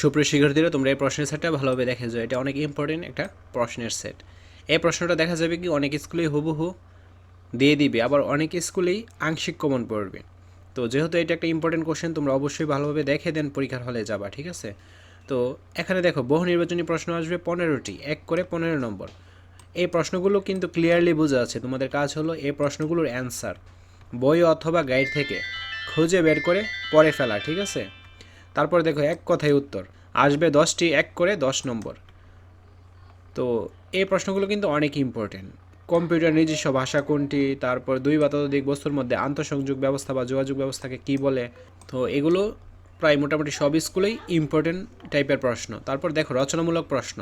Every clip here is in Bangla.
সুপ্রিয় শিক্ষার্থীরা, তোমরা এই প্রশ্নের সেটটা ভালোভাবে দেখে যাও। এটা অনেক ইম্পর্টেন্ট একটা প্রশ্নের সেট। এই প্রশ্নটা দেখা যাবে কি, অনেক স্কুলেই হুবহু দিয়ে দিবে, আবার অনেক স্কুলেই আংশিক কমন পড়বে। তো যেহেতু এটা একটা ইম্পর্টেন্ট কোশ্চেন তোমরা অবশ্যই ভালোভাবে দেখে দেন পরীক্ষার হলে যাবা, ঠিক আছে? তো এখানে দেখো, বহু নির্বাচনী প্রশ্ন আসবে পনেরোটি, এক করে পনেরো নম্বর। এই প্রশ্নগুলো কিন্তু ক্লিয়ারলি বোঝা আছে। তোমাদের কাজ হলো এই প্রশ্নগুলোর অ্যান্সার বই অথবা গাইড থেকে খুঁজে বের করে পড়ে ফেলা, ঠিক আছে? তারপর দেখো এক কথায় উত্তর। আসবে দশটি, এক করে দশ নম্বর। তো এই প্রশ্নগুলো কিন্তু অনেক ইম্পর্টেন্ট কম্পিউটার নিজস্ব ভাষা কোনটি, তারপর দুই বা ততোধিক বস্তুর মধ্যে আন্তঃসংযোগ ব্যবস্থা বা যোগাযোগ ব্যবস্থাকে কী বলে, তো এগুলো প্রায় মোটামুটি সব স্কুলেই ইম্পর্টেন্ট টাইপের প্রশ্ন। তারপর দেখো রচনামূলক প্রশ্ন।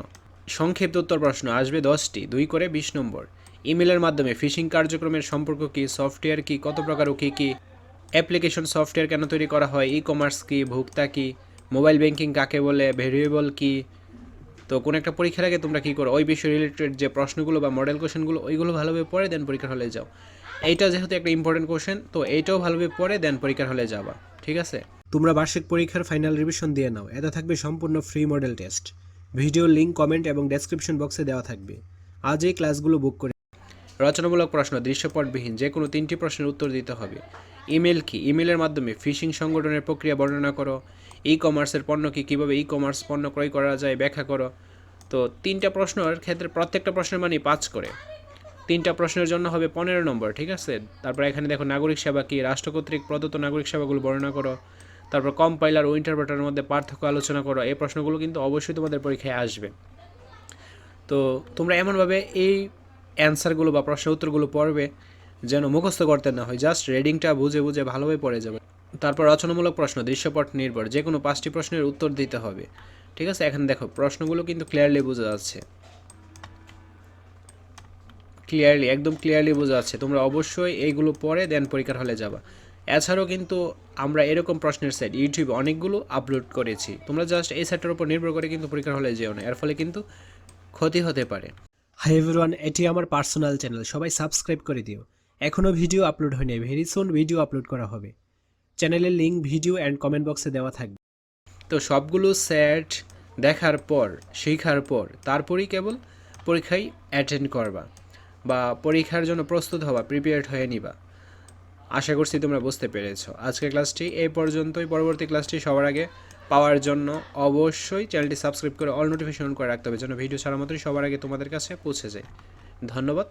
সংক্ষিপ্ত উত্তর প্রশ্ন, আসবে দশটি, দুই করে বিশ নম্বর। ইমেলের মাধ্যমে ফিশিং কার্যক্রমের সম্পর্ক কী, সফটওয়্যার কী, কত প্রকার ও কী কী অ্যাপ্লিকেশন সফটওয়্যার কেন তৈরি করা হয়? ই কমার্স কী? ভোক্তা কী? মোবাইল ব্যাংকিং কাকে বলে? ভেরিয়েবল কী? তো কোনো একটা পরীক্ষার আগে তোমরা কী করো? ওই বিষয় রিলেটেড যে প্রশ্নগুলো বা মডেল কোশ্চেনগুলো ওইগুলো ভালোভাবে পড়ে দেন পরীক্ষার হলে যাও। এইটা যেহেতু একটা ইম্পর্টেন্ট কোশ্চেন তো এইটাও ভালোভাবে পড়ে দেন পরীক্ষার হলে যাবা। ঠিক আছে? তোমরা বার্ষিক পরীক্ষার ফাইনাল রিভিশন দিয়ে নাও। এটা থাকবে সম্পূর্ণ free model test video link comment এবং ডেসক্রিপশন বক্সে দেওয়া থাকবে। আজ এই ক্লাসগুলো বুক করে রচনামূলক প্রশ্ন, দৃশ্যপটবিহীন যে কোনো তিনটি প্রশ্নের উত্তর দিতে হবে। ইমেল কি? ইমেলের মাধ্যমে ফিশিং সংগঠনের প্রক্রিয়া বর্ণনা করো। ই কমার্সের পণ্য কি? কীভাবে ই কমার্স পণ্য ক্রয় করা যায়? ব্যাখ্যা করো। তো তিনটা প্রশ্নের ক্ষেত্রে প্রত্যেকটা প্রশ্নের মানে পাঁচ করে। তিনটা প্রশ্নের জন্য হবে পনেরো নম্বর, ঠিক আছে? তারপর এখানে দেখো নাগরিক সেবা কি? রাষ্ট্র কর্তৃক প্রদত্ত নাগরিক সেবাগুলো বর্ণনা করো। তারপর কম্পাইলার ও ইন্টারপ্রেটারের মধ্যে পার্থক্য আলোচনা করো। এই প্রশ্নগুলো কিন্তু অবশ্যই তোমাদের পরীক্ষায় আসবে। তো তোমরা এমনভাবে এই অ্যান্সারগুলো বা প্রশ্ন উত্তরগুলো পড়বে যেন মুখস্থ করতে না হয়। জাস্ট রিডিংটা বুঝে বুঝে ভালোভাবে পড়ে যাবে। তারপর রচনামূলক প্রশ্ন, দৃশ্যপট নির্ভর যে কোনো পাঁচটি প্রশ্নের উত্তর দিতে হবে। ঠিক আছে? এখানে দেখো, প্রশ্নগুলো কিন্তু ক্লিয়ারলি বোঝা যাচ্ছে। ক্লিয়ারলি একদম ক্লিয়ারলি বোঝা যাচ্ছে। তোমরা অবশ্যই এইগুলো পরে দেন পরীক্ষার হলে যাবা। এছাড়াও কিন্তু আমরা এরকম প্রশ্নের সেট ইউটিউবে অনেকগুলো আপলোড করেছি। তোমরা জাস্ট এই সেটটার উপর নির্ভর করে কিন্তু পরীক্ষার হলে যেও না। এর ফলে কিন্তু ক্ষতি হতে পারে। হাই এভরিওয়ান এটি আমার পার্সোনাল চ্যানেল সবাই সাবস্ক্রাইব করে দিও। এখনও ভিডিও আপলোড হয়নি ভেরি সুন ভিডিও আপলোড করা হবে। চ্যানেলের লিঙ্ক ভিডিও অ্যান্ড কমেন্ট বক্সে দেওয়া থাকবে। তো সবগুলো সেট দেখার পর, শেখার পর, তারপরেই কেবল পরীক্ষায় অ্যাটেন্ড করবা বা পরীক্ষার জন্য প্রস্তুত হবা প্রিপেয়ার্ড হয়ে নিবা। আশা করছি তোমরা বুঝতে পেরেছ। আজকের ক্লাসটি এই পর্যন্তই। পরবর্তী ক্লাসটি সবার আগে পাওয়ার জন্য অবশ্যই চ্যানেলটি সাবস্ক্রাইব করে অল নোটিফিকেশন করে রাখতে হবে, যেন ভিডিও ছাড়া মাত্রই সবার আগে তোমাদের কাছে পৌঁছে যায়। ধন্যবাদ